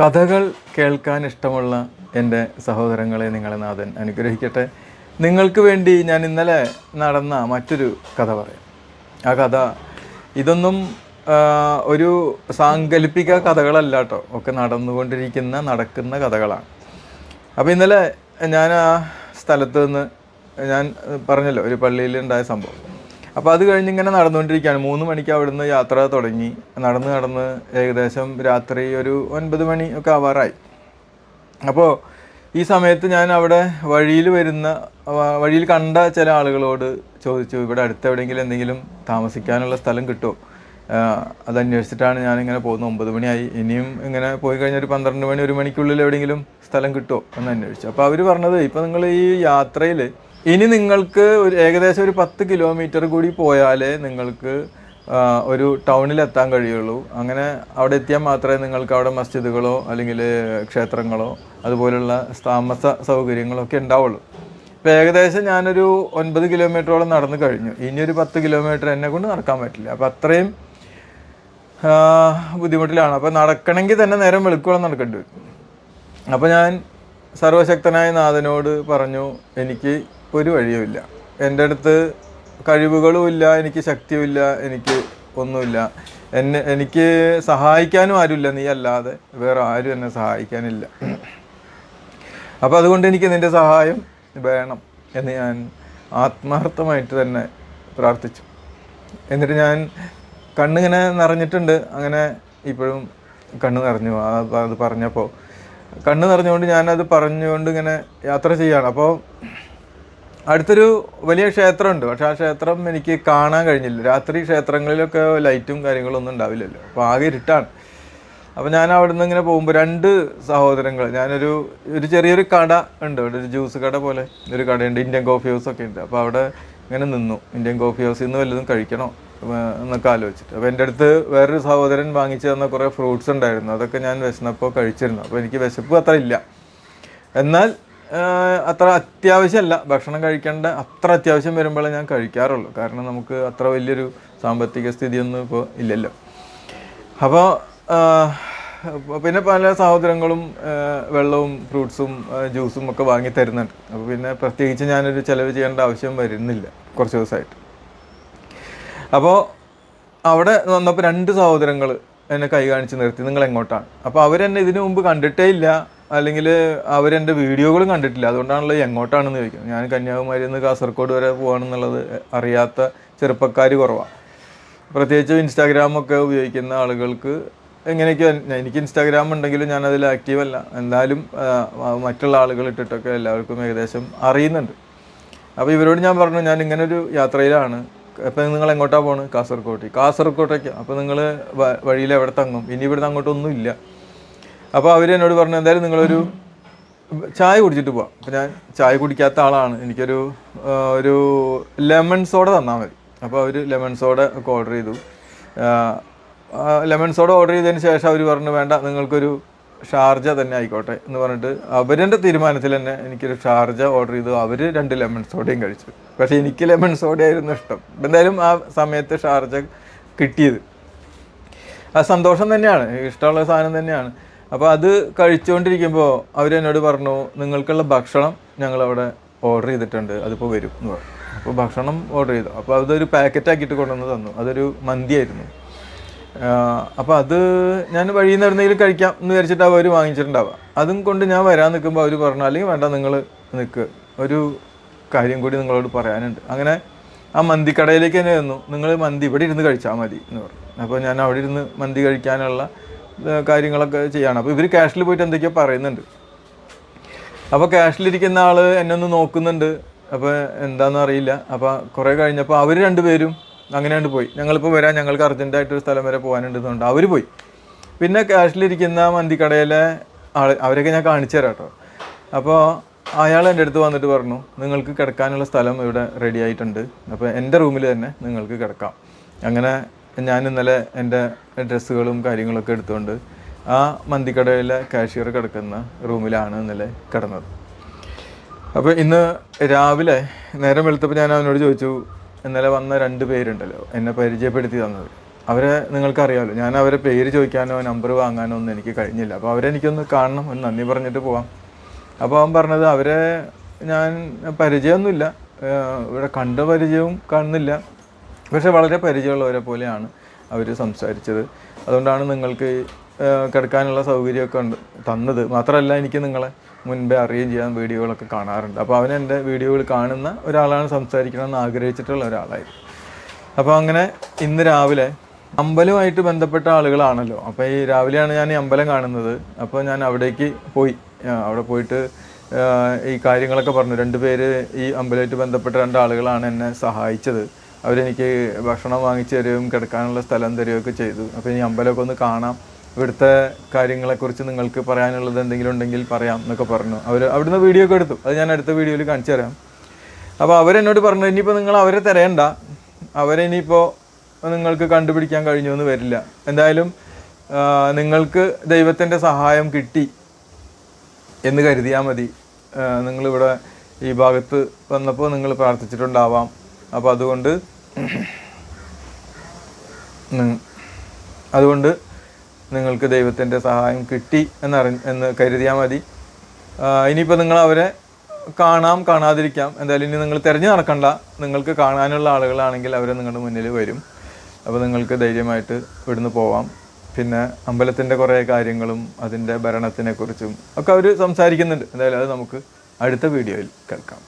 കഥകൾ കേൾക്കാൻ ഇഷ്ടമുള്ള എന്റെ സഹോദരങ്ങളെ നിങ്ങളെ നാഥൻ അനുഗ്രഹിക്കട്ടെ. നിങ്ങൾക്ക് വേണ്ടി ഞാൻ ഇന്നലെ നടന്ന മറ്റൊരു കഥ പറയാം. ആ കഥ ഇതൊന്നും ഒരു സാങ്കല്പിക കഥകളല്ല കേട്ടോ. ഒക്കെ നടന്നുകൊണ്ടിരിക്കുന്ന നടക്കുന്ന കഥകളാണ്. അപ്പോൾ ഇന്നലെ ഞാൻ ആ സ്ഥലത്ത് നിന്ന് ഞാൻ പറഞ്ഞല്ലോ ഒരു പള്ളിയിൽ ഉണ്ടായ സംഭവം. അപ്പോൾ അത് കഴിഞ്ഞ് ഇങ്ങനെ നടന്നുകൊണ്ടിരിക്കുകയാണ്. മൂന്ന് മണിക്ക് അവിടുന്ന് യാത്ര തുടങ്ങി. നടന്ന് നടന്ന് ഏകദേശം രാത്രി ഒരു ഒൻപത് മണി ഒക്കെ ആവാറായി. അപ്പോൾ ഈ സമയത്ത് ഞാൻ അവിടെ വഴിയിൽ വരുന്ന വഴിയിൽ കണ്ട ചില ആളുകളോട് ചോദിച്ചു ഇവിടെ അടുത്ത് എവിടെയെങ്കിലും എന്തെങ്കിലും താമസിക്കാനുള്ള സ്ഥലം കിട്ടുമോ? അത് അന്വേഷിച്ചിട്ടാണ് ഞാനിങ്ങനെ പോകുന്നത്. ഒമ്പത് മണിയായി. ഇനിയും ഇങ്ങനെ പോയി കഴിഞ്ഞാൽ ഒരു പന്ത്രണ്ട് മണി ഒരു മണിക്കുള്ളിൽ എവിടെയെങ്കിലും സ്ഥലം കിട്ടുമോ എന്ന് അന്വേഷിച്ചു. അപ്പോൾ അവർ പറഞ്ഞത് ഇപ്പോൾ നിങ്ങൾ ഈ യാത്രയിൽ ഇനി നിങ്ങൾക്ക് ഒരു ഏകദേശം ഒരു പത്ത് കിലോമീറ്റർ കൂടി പോയാലേ നിങ്ങൾക്ക് ഒരു ടൗണിൽ എത്താൻ കഴിയുള്ളൂ. അങ്ങനെ അവിടെ എത്തിയാൽ മാത്രമേ നിങ്ങൾക്ക് അവിടെ മസ്ജിദുകളോ അല്ലെങ്കിൽ ക്ഷേത്രങ്ങളോ അതുപോലുള്ള താമസ സൗകര്യങ്ങളൊക്കെ ഉണ്ടാവുള്ളൂ. ഇപ്പോൾ ഏകദേശം ഞാനൊരു ഒൻപത് കിലോമീറ്ററോളം നടന്നു കഴിഞ്ഞു. ഇനി ഒരു പത്ത് കിലോമീറ്റർ എന്നെ കൊണ്ട് നടക്കാൻ പറ്റില്ല. അപ്പോൾ അത്രയും ബുദ്ധിമുട്ടിലാണ്. അപ്പോൾ നടക്കണമെങ്കിൽ തന്നെ നേരം വെളുക്കോളം നടക്കേണ്ടി വരും. അപ്പോൾ ഞാൻ സർവശക്തനായ നാഥനോട് പറഞ്ഞു എനിക്ക് ഒരു വഴിയുമില്ല എന്റെ അടുത്ത് കഴിവുകളും ഇല്ല എനിക്ക് ശക്തിയുമില്ല എനിക്ക് ഒന്നുമില്ല എന്നെ എനിക്ക് സഹായിക്കാനും ആരുമില്ല നീ അല്ലാതെ വേറെ ആരും എന്നെ സഹായിക്കാനില്ല. അപ്പോൾ അതുകൊണ്ട് എനിക്ക് നിന്റെ സഹായം വേണം എന്ന് ഞാൻ ആത്മാർത്ഥമായിട്ട് തന്നെ പ്രാർത്ഥിച്ചു. എന്നിട്ട് ഞാൻ കണ്ണിങ്ങനെ നിറഞ്ഞിട്ടുണ്ട്. അങ്ങനെ ഇപ്പോഴും കണ്ണ് നിറഞ്ഞു. അത് പറഞ്ഞപ്പോൾ കണ്ണ് നിറഞ്ഞുകൊണ്ട് ഞാനത് പറഞ്ഞുകൊണ്ട് ഇങ്ങനെ യാത്ര ചെയ്യാണ്. അപ്പോൾ അടുത്തൊരു വലിയ ക്ഷേത്രമുണ്ട്. പക്ഷെ ആ ക്ഷേത്രം എനിക്ക് കാണാൻ കഴിഞ്ഞില്ല. രാത്രി ക്ഷേത്രങ്ങളിലൊക്കെ ലൈറ്റും കാര്യങ്ങളൊന്നും ഉണ്ടാവില്ലല്ലോ. അപ്പോൾ ആകെ ഇരുട്ടാണ്. അപ്പോൾ ഞാൻ അവിടെ നിന്ന് ഇങ്ങനെ പോകുമ്പോൾ രണ്ട് സഹോദരങ്ങൾ ഞാനൊരു ഒരു ചെറിയൊരു കട ഉണ്ട്. അവിടെ ഒരു ജ്യൂസ് കട പോലെ ഒരു കടയുണ്ട്. ഇന്ത്യൻ കോഫി ഹൗസ് ഒക്കെ ഉണ്ട്. അപ്പോൾ അവിടെ ഇങ്ങനെ നിന്നു. ഇന്ത്യൻ കോഫി ഹൗസിൽ നിന്ന് വല്ലതും കഴിക്കണോ? എന്നൊക്കെ ആലോചിച്ചിട്ട്. അപ്പോൾ എന്റെ അടുത്ത് വേറൊരു സഹോദരൻ വാങ്ങിച്ചു തന്ന കുറേ ഫ്രൂട്ട്സ് ഉണ്ടായിരുന്നു. അതൊക്കെ ഞാൻ വിശന്നപ്പോൾ കഴിച്ചിരുന്നു. അപ്പോൾ എനിക്ക് വിശപ്പ് അത്ര ഇല്ല. എന്നാൽ അത്ര അത്യാവശ്യമല്ല ഭക്ഷണം കഴിക്കേണ്ട അത്ര അത്യാവശ്യം വരുമ്പോഴേ ഞാൻ കഴിക്കാറുള്ളൂ. കാരണം നമുക്ക് അത്ര വലിയൊരു സാമ്പത്തിക സ്ഥിതിയൊന്നും ഇപ്പോൾ ഇല്ലല്ലോ. അപ്പോൾ പിന്നെ പല സഹോദരങ്ങളും വെള്ളവും ഫ്രൂട്ട്സും ജ്യൂസും ഒക്കെ വാങ്ങി തരുന്നുണ്ട്. അപ്പോൾ പിന്നെ പ്രത്യേകിച്ച് ഞാനൊരു ചിലവ് ചെയ്യേണ്ട ആവശ്യം വരുന്നില്ല കുറച്ച് ദിവസമായിട്ട്. അപ്പോൾ അവിടെ വന്നപ്പോൾ രണ്ട് സഹോദരങ്ങൾ എന്നെ കൈ കാണിച്ച് നിർത്തി. നിങ്ങൾ എങ്ങോട്ടാണ് അപ്പോൾ അവരെന്നെ ഇതിനു മുമ്പ് കണ്ടിട്ടേ ഇല്ല. അല്ലെങ്കിൽ അവരെന്റെ വീഡിയോകളും കണ്ടിട്ടില്ല. അതുകൊണ്ടാണല്ലോ എങ്ങോട്ടാണെന്ന് ചോദിക്കും ഞാൻ കന്യാകുമാരിയിൽ നിന്ന് കാസർഗോഡ് വരെ പോകണമെന്നുള്ളത് അറിയാത്ത ചെറുപ്പക്കാർ കുറവാണ് പ്രത്യേകിച്ച് ഇൻസ്റ്റാഗ്രാമൊക്കെ ഉപയോഗിക്കുന്ന ആളുകൾക്ക് എങ്ങനെയൊക്കെ എനിക്ക് ഇൻസ്റ്റാഗ്രാം ഉണ്ടെങ്കിലും ഞാനതിൽ ആക്റ്റീവല്ല എന്നാലും മറ്റുള്ള ആളുകൾ ഇട്ടിട്ടൊക്കെ എല്ലാവർക്കും ഏകദേശം അറിയുന്നുണ്ട്. അപ്പോൾ ഇവരോട് ഞാൻ പറഞ്ഞു ഞാൻ ഇങ്ങനെ ഒരു യാത്രയിലാണ്. അപ്പം നിങ്ങൾ എങ്ങോട്ടാണ് പോകുന്നത് കാസർഗോട്ട് കാസർഗോട്ടേക്ക് അപ്പോൾ നിങ്ങൾ വഴിയിൽ എവിടെ തങ്ങും? ഇനി ഇവിടുന്ന് അങ്ങോട്ടൊന്നും ഇല്ല അപ്പോൾ അവർ എന്നോട് പറഞ്ഞു എന്തായാലും നിങ്ങളൊരു ചായ കുടിച്ചിട്ട് പോവാം. അപ്പോൾ ഞാൻ ചായ കുടിക്കാത്ത ആളാണ്. എനിക്കൊരു ഒരു ലെമൺ സോഡ തന്നാൽ മതി. അപ്പോൾ അവർ ലെമൺ സോഡ ഒക്കെ ഓർഡർ ചെയ്തു. ലെമൺ സോഡ ഓർഡർ ചെയ്തതിന് ശേഷം അവർ പറഞ്ഞു വേണ്ട നിങ്ങൾക്കൊരു ഷാർജ തന്നെ ആയിക്കോട്ടെ. എന്ന് പറഞ്ഞിട്ട് അവരുടെ തീരുമാനത്തിൽ തന്നെ എനിക്കൊരു ഷാർജ ഓർഡർ ചെയ്തു. അവർ രണ്ട് ലെമൺ സോഡയും കഴിച്ചു. പക്ഷേ എനിക്ക് ലെമൺ സോഡയായിരുന്നു ഇഷ്ടം. എന്തായാലും ആ സമയത്ത് ഷാർജ കിട്ടിയത്. ആ സന്തോഷം തന്നെയാണ്. ഇഷ്ടമുള്ള സാധനം തന്നെയാണ്. അപ്പോൾ അത് കഴിച്ചുകൊണ്ടിരിക്കുമ്പോൾ അവരെന്നോട് പറഞ്ഞു നിങ്ങൾക്കുള്ള ഭക്ഷണം ഞങ്ങൾ അവിടെ ഓർഡർ ചെയ്തിട്ടുണ്ട്. അതിപ്പോൾ വരും. എന്ന് പറഞ്ഞു. അപ്പോൾ ഭക്ഷണം ഓർഡർ ചെയ്തു. അപ്പോൾ അതൊരു പാക്കറ്റ് ആക്കിയിട്ട് കൊണ്ടുവന്ന് തന്നു. അതൊരു മന്തിയായിരുന്നു. അപ്പോൾ അത് ഞാൻ വഴിയിൽ നിന്ന് കഴിക്കാം എന്ന് വിചാരിച്ചിട്ട് അവർ വാങ്ങിച്ചിട്ടുണ്ടാവുക അതും കൊണ്ട് ഞാൻ വരാൻ നിൽക്കുമ്പോൾ അവർ പറഞ്ഞു അല്ലെങ്കിൽ വേണ്ട നിങ്ങൾ നിൽക്ക് ഒരു കാര്യം കൂടി നിങ്ങളോട് പറയാനുണ്ട്. അങ്ങനെ ആ മന്തിക്കടയിലേക്ക് തന്നെ വന്നു നിങ്ങൾ മന്തി ഇവിടെ ഇരുന്ന് കഴിച്ചാൽ മതി. എന്ന് പറഞ്ഞു. അപ്പോൾ ഞാൻ അവിടെ ഇരുന്ന് മന്തി കഴിക്കാനുള്ള കാര്യങ്ങളൊക്കെ ചെയ്യാണ്. അപ്പോൾ ഇവർ ക്യാഷിൽ പോയിട്ട് എന്തൊക്കെയോ പറയുന്നുണ്ട്. അപ്പോൾ ക്യാഷിലിരിക്കുന്ന ആൾ എന്നെ ഒന്ന് നോക്കുന്നുണ്ട്. അപ്പോൾ എന്താണെന്ന് അറിയില്ല. അപ്പോൾ കുറേ കഴിഞ്ഞപ്പോൾ അവർ രണ്ടുപേരും അങ്ങനെയാണ്ട് പോയി. ഞങ്ങളിപ്പോൾ വരാം. ഞങ്ങൾക്ക് അർജന്റായിട്ട് ഒരു സ്ഥലം വരെ പോകാനുണ്ടെന്നുണ്ട് അവർ പോയി. പിന്നെ ക്യാഷിലിരിക്കുന്ന മന്തിക്കടയിലെ ആൾ അവരൊക്കെ ഞാൻ കാണിച്ചു തരാം കേട്ടോ അപ്പോൾ അയാൾ എന്റെ അടുത്ത് വന്നിട്ട് പറഞ്ഞു നിങ്ങൾക്ക് കിടക്കാനുള്ള സ്ഥലം ഇവിടെ റെഡി ആയിട്ടുണ്ട്. അപ്പോൾ എന്റെ റൂമിൽ തന്നെ നിങ്ങൾക്ക് കിടക്കാം. അങ്ങനെ ഞാൻ ഇന്നലെ എന്റെ ഡ്രസ്സുകളും കാര്യങ്ങളൊക്കെ എടുത്തുകൊണ്ട് ആ മന്തിക്കടയിലെ കാഷ്യർ കിടക്കുന്ന റൂമിലാണ് ഇന്നലെ കിടന്നത്. അപ്പോൾ ഇന്ന് രാവിലെ നേരം വെളുത്തപ്പോൾ ഞാൻ അവനോട് ചോദിച്ചു ഇന്നലെ വന്ന രണ്ട് പേരുണ്ടല്ലോ എന്നെ പരിചയപ്പെടുത്തി തന്നത്. അവരെ നിങ്ങൾക്കറിയാമല്ലോ ഞാൻ അവരെ പേര് ചോദിക്കാനോ നമ്പർ വാങ്ങാനോ ഒന്നും എനിക്ക് കഴിഞ്ഞില്ല. അപ്പോൾ അവരെനിക്കൊന്ന് കാണണം ഒന്ന് നന്ദി പറഞ്ഞിട്ട് പോവാം. അപ്പോൾ അവൻ പറഞ്ഞത് അവരെ ഞാൻ പരിചയമൊന്നുമില്ല ഇവിടെ കണ്ട പരിചയവും കാണുന്നില്ല. പക്ഷെ വളരെ പരിചയമുള്ളവരെ പോലെയാണ് അവർ സംസാരിച്ചത്. അതുകൊണ്ടാണ് നിങ്ങൾക്ക് കിടക്കാനുള്ള സൗകര്യമൊക്കെ ഉണ്ട് തന്നത്. മാത്രമല്ല എനിക്ക് നിങ്ങളെ മുൻപേ അറിയുകയും ചെയ്യാൻ വീഡിയോകളൊക്കെ കാണാറുണ്ട്. അപ്പോൾ അവൻ എന്റെ വീഡിയോകൾ കാണുന്ന ഒരാളാണ് സംസാരിക്കണമെന്ന് ആഗ്രഹിച്ചിട്ടുള്ള ഒരാളായിരുന്നു. അപ്പോൾ അങ്ങനെ ഇന്ന് രാവിലെ അമ്പലമായിട്ട് ബന്ധപ്പെട്ട ആളുകളാണല്ലോ. അപ്പോൾ ഈ രാവിലെയാണ് ഞാൻ ഈ അമ്പലം കാണുന്നത്. അപ്പോൾ ഞാൻ അവിടേക്ക് പോയി. അവിടെ പോയിട്ട് ഈ കാര്യങ്ങളൊക്കെ പറഞ്ഞു. രണ്ട് പേര് ഈ അമ്പലമായിട്ട് ബന്ധപ്പെട്ട രണ്ട് ആളുകളാണ് എന്നെ സഹായിച്ചത്. അവരെനിക്ക് ഭക്ഷണം വാങ്ങിച്ചു തരികയും കിടക്കാനുള്ള സ്ഥലം തരികയൊക്കെ ചെയ്തു. അപ്പോൾ ഇനി അമ്പലമൊക്കെ ഒന്ന് കാണാം. ഇവിടുത്തെ കാര്യങ്ങളെക്കുറിച്ച് നിങ്ങൾക്ക് പറയാനുള്ളത് എന്തെങ്കിലും ഉണ്ടെങ്കിൽ പറയാം എന്നൊക്കെ പറഞ്ഞു. അവർ അവിടുന്ന് വീഡിയോ ഒക്കെ എടുത്തു. അത് ഞാൻ അടുത്ത വീഡിയോയിൽ കാണിച്ചു തരാം. അപ്പോൾ അവരെന്നോട് പറഞ്ഞു ഇനിയിപ്പോൾ നിങ്ങൾ അവരെ തരേണ്ട അവരെ ഇനിയിപ്പോൾ നിങ്ങൾക്ക് കണ്ടുപിടിക്കാൻ കഴിഞ്ഞു എന്ന് വരില്ല. എന്തായാലും നിങ്ങൾക്ക് ദൈവത്തിന്റെ സഹായം കിട്ടി എന്ന് കരുതിയാൽ മതി. നിങ്ങളിവിടെ ഈ ഭാഗത്ത് വന്നപ്പോൾ നിങ്ങൾ പ്രാർത്ഥിച്ചിട്ടുണ്ടാവാം. അപ്പോൾ അതുകൊണ്ട് അതുകൊണ്ട് നിങ്ങൾക്ക് ദൈവത്തിന്റെ സഹായം കിട്ടി എന്നറി എന്ന് കരുതിയാൽ മതി. ഇനിയിപ്പോൾ നിങ്ങൾ അവരെ കാണാം കാണാതിരിക്കാം. എന്തായാലും ഇനി നിങ്ങൾ തിരഞ്ഞു നടക്കണ്ട. നിങ്ങൾക്ക് കാണാനുള്ള ആളുകളാണെങ്കിൽ അവരെ നിങ്ങളുടെ മുന്നിൽ വരും. അപ്പോൾ നിങ്ങൾക്ക് ധൈര്യമായിട്ട് ഇവിടുന്ന് പോവാം. പിന്നെ അമ്പലത്തിന്റെ കുറേ കാര്യങ്ങളും അതിന്റെ ഭരണത്തിനെക്കുറിച്ചും ഒക്കെ അവർ സംസാരിക്കുന്നുണ്ട്. എന്തായാലും അത് നമുക്ക് അടുത്ത വീഡിയോയിൽ കേൾക്കാം.